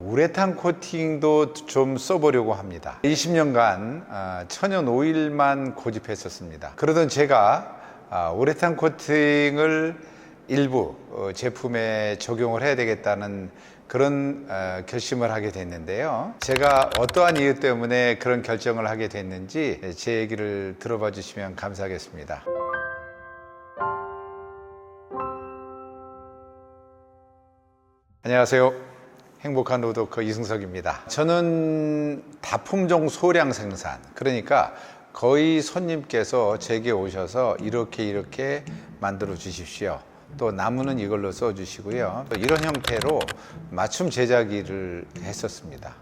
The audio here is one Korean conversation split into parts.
우레탄 코팅도 좀 써보려고 합니다. 20년간 아, 천연 오일만 고집했었습니다. 그러던 제가 아, 우레탄 코팅을 일부 어, 제품에 적용을 해야 되겠다는 그런 어, 결심을 하게 됐는데요. 제가 어떠한 이유 때문에 그런 결정을 하게 됐는지 제 얘기를 들어봐 주시면 감사하겠습니다. 안녕하세요. 행복한 로드워커 이승석입니다. 저는 다품종 소량 생산, 그러니까 거의 손님께서 제게 오셔서 이렇게 이렇게 만들어 주십시오. 또 나무는 이걸로 써 주시고요. 또 이런 형태로 맞춤 제작일을 했었습니다.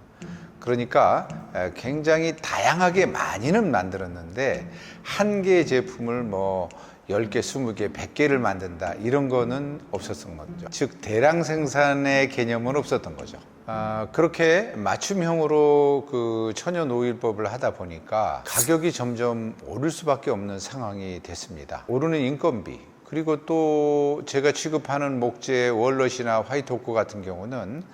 그러니까 에, 굉장히 다양하게 많이는 만들었는데 한 개의 제품을 뭐 10개, 20개, 100개를 만든다 이런 거는 없었던 거죠. 즉 대량 생산의 개념은 없었던 거죠. 아, 그렇게 맞춤형으로 그 천연 오일법을 하다 보니까 가격이 점점 오를 수밖에 없는 상황이 됐습니다. 오르는 인건비 그리고 또 제가 취급하는 목재 월넛이나 화이트오크 같은 경우는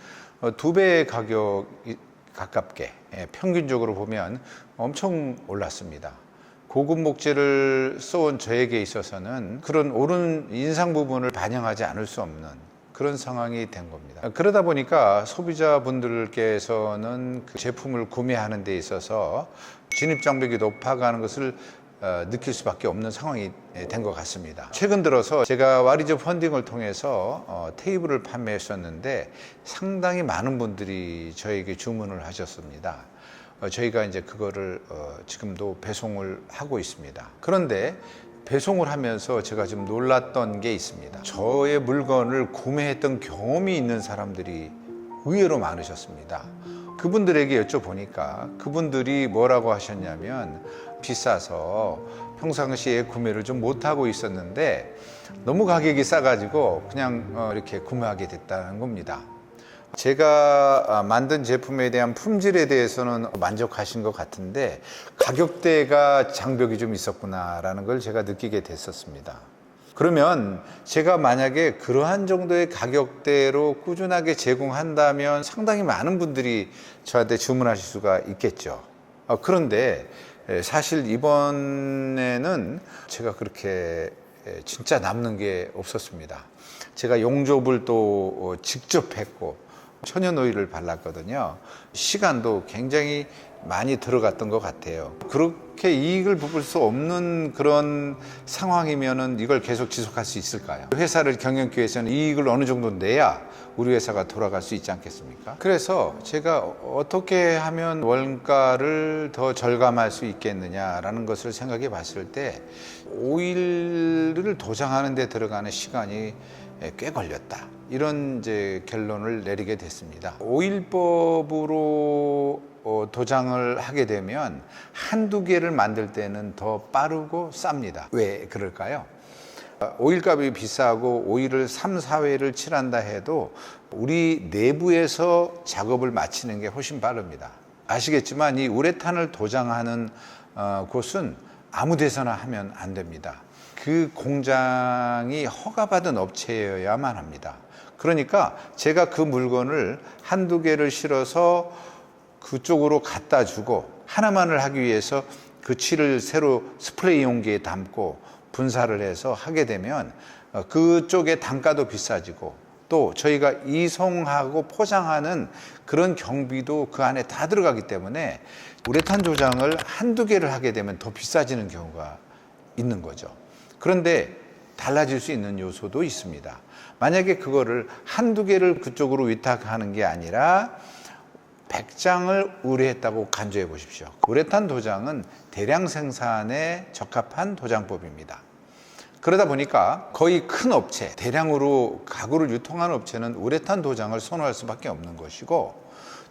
어, 두 배의 가격이 가깝게 예, 평균적으로 보면 엄청 올랐습니다. 고급 목재를 써온 저에게 있어서는 그런 오른 인상 부분을 반영하지 않을 수 없는 그런 상황이 된 겁니다. 그러다 보니까 소비자분들께서는 그 제품을 구매하는 데 있어서 진입 장벽이 높아가는 것을 어, 느낄 수밖에 없는 상황이 된 것 같습니다. 최근 들어서 제가 와리즈 펀딩을 통해서 어, 테이블을 판매했었는데 상당히 많은 분들이 저에게 주문을 하셨습니다. 어, 저희가 이제 그거를 어, 지금도 배송을 하고 있습니다. 그런데 배송을 하면서 제가 좀 놀랐던 게 있습니다. 저의 물건을 구매했던 경험이 있는 사람들이 의외로 많으셨습니다. 그분들에게 여쭤보니까 그분들이 뭐라고 하셨냐면 비싸서 평상시에 구매를 좀 못하고 있었는데 너무 가격이 싸가지고 그냥 어, 이렇게 구매하게 됐다는 겁니다. 제가 아, 만든 제품에 대한 품질에 대해서는 만족하신 것 같은데 가격대가 장벽이 좀 있었구나라는 걸 제가 느끼게 됐었습니다. 그러면 제가 만약에 그러한 정도의 가격대로 꾸준하게 제공한다면 상당히 많은 분들이 저한테 주문하실 수가 있겠죠. 어, 그런데 사실 이번에는 제가 그렇게 진짜 남는 게 없었습니다. 제가 용접을 또 어, 직접 했고 천연 오일을 발랐거든요. 시간도 굉장히 많이 들어갔던 것 같아요. 그렇게 이익을 부을 수 없는 그런 상황이면은 이걸 계속 지속할 수 있을까요? 회사를 경영기 위해서는 이익을 어느 정도 내야 우리 회사가 돌아갈 수 있지 않겠습니까? 그래서 제가 어떻게 하면 원가를 더 절감할 수 있겠느냐라는 것을 생각해 봤을 때 오일을 도장하는 데 들어가는 시간이 꽤 걸렸다. 이런 이제 결론을 내리게 됐습니다. 오일법으로 어, 도장을 하게 되면 한두 개를 만들 때는 더 빠르고 쌉니다. 왜 그럴까요? 어, 오일값이 비싸고 오일을 3, 4회를 칠한다 해도 우리 내부에서 작업을 마치는 게 훨씬 빠릅니다. 아시겠지만 이 우레탄을 도장하는 어, 곳은 아무 데서나 하면 안 됩니다. 그 공장이 허가받은 업체여야만 합니다. 그러니까 제가 그 물건을 한두 개를 실어서 그쪽으로 갖다 주고 하나만을 하기 위해서 그 칠을 새로 스프레이 용기에 담고 분사를 해서 하게 되면 어, 그쪽의 단가도 비싸지고 또 저희가 이송하고 포장하는 그런 경비도 그 안에 다 들어가기 때문에 우레탄 조장을 한두 개를 하게 되면 더 비싸지는 경우가 있는 거죠. 그런데 달라질 수 있는 요소도 있습니다. 만약에 그거를 한두 개를 그쪽으로 위탁하는 게 아니라 100장을 의뢰했다고 간주해 보십시오. 우레탄 도장은 대량 생산에 적합한 도장법입니다. 그러다 보니까 거의 큰 업체, 대량으로 가구를 유통하는 업체는 우레탄 도장을 선호할 수밖에 없는 것이고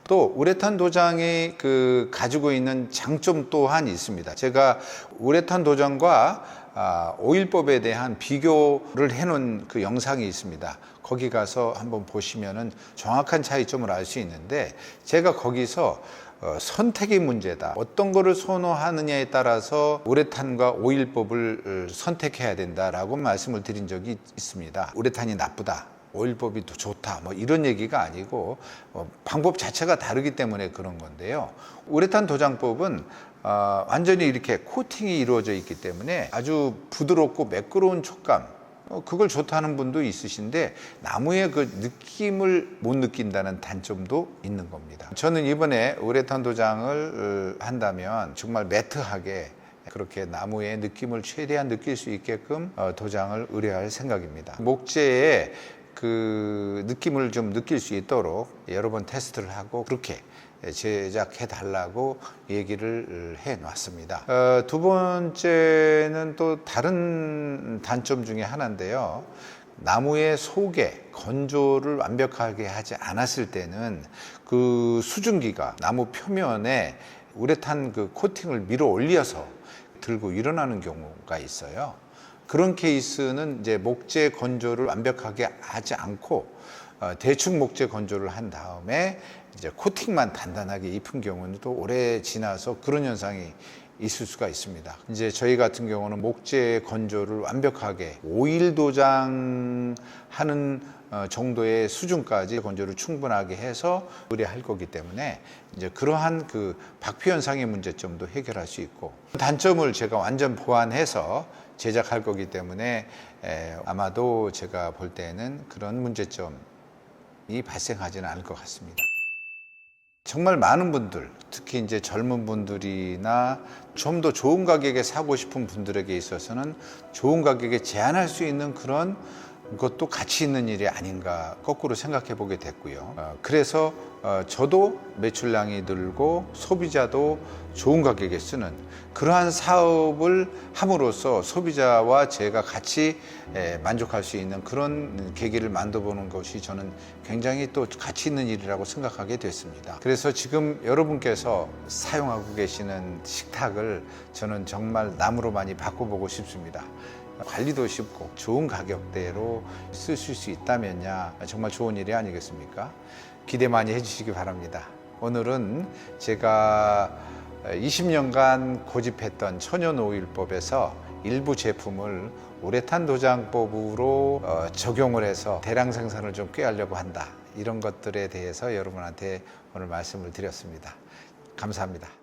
또 우레탄 도장이 그 가지고 있는 장점 또한 있습니다. 제가 우레탄 도장과 아, 오일법에 대한 비교를 해놓은 그 영상이 있습니다. 거기 가서 한번 보시면은 정확한 차이점을 알 수 있는데 제가 거기서 어, 선택의 문제다. 어떤 거를 선호하느냐에 따라서 우레탄과 오일법을 어, 선택해야 된다라고 말씀을 드린 적이 있습니다. 우레탄이 나쁘다. 오일법이 더 좋다 뭐 이런 얘기가 아니고 어, 방법 자체가 다르기 때문에 그런 건데요. 우레탄 도장법은 어, 완전히 이렇게 코팅이 이루어져 있기 때문에 아주 부드럽고 매끄러운 촉감 어, 그걸 좋다는 분도 있으신데 나무의 그 느낌을 못 느낀다는 단점도 있는 겁니다. 저는 이번에 우레탄 도장을 어, 한다면 정말 매트하게 그렇게 나무의 느낌을 최대한 느낄 수 있게끔 어, 도장을 의뢰할 생각입니다. 목재의 그 느낌을 좀 느낄 수 있도록 여러 번 테스트를 하고 그렇게 제작해 달라고 얘기를 해 놨습니다. 어, 두 번째는 또 다른 단점 중에 하나인데요. 나무의 속에 건조를 완벽하게 하지 않았을 때는 그 수증기가 나무 표면에 우레탄 그 코팅을 밀어 올려서 들고 일어나는 경우가 있어요. 그런 케이스는 이제 목재 건조를 완벽하게 하지 않고 어, 대충 목재 건조를 한 다음에 이제 코팅만 단단하게 입힌 경우는 또 오래 지나서 그런 현상이 있을 수가 있습니다. 이제 저희 같은 경우는 목재 건조를 완벽하게 오일 도장 하는 어, 정도의 수준까지 건조를 충분하게 해서 의뢰할 거기 때문에 이제 그러한 그 박피 현상의 문제점도 해결할 수 있고 단점을 제가 완전 보완해서 제작할 거기 때문에 에, 아마도 제가 볼 때는 그런 문제점이 발생하지는 않을 것 같습니다. 정말 많은 분들, 특히 이제 젊은 분들이나 좀 더 좋은 가격에 사고 싶은 분들에게 있어서는 좋은 가격에 제한할 수 있는 그런 것도 가치 있는 일이 아닌가 거꾸로 생각해 보게 됐고요. 어, 그래서 어, 저도 매출량이 늘고 소비자도 좋은 가격에 쓰는 그러한 사업을 함으로써 소비자와 제가 같이 에, 만족할 수 있는 그런 계기를 만들어 보는 것이 저는 굉장히 또 가치 있는 일이라고 생각하게 됐습니다. 그래서 지금 여러분께서 사용하고 계시는 식탁을 저는 정말 나무로 많이 바꿔보고 싶습니다. 관리도 쉽고 좋은 가격대로 쓰실 수 있다면야 정말 좋은 일이 아니겠습니까? 기대 많이 해주시기 바랍니다. 오늘은 제가 20년간 고집했던 천연오일법에서 일부 제품을 우레탄 도장법으로 어, 적용을 해서 대량 생산을 좀 꾀하려고 한다. 이런 것들에 대해서 여러분한테 오늘 말씀을 드렸습니다. 감사합니다.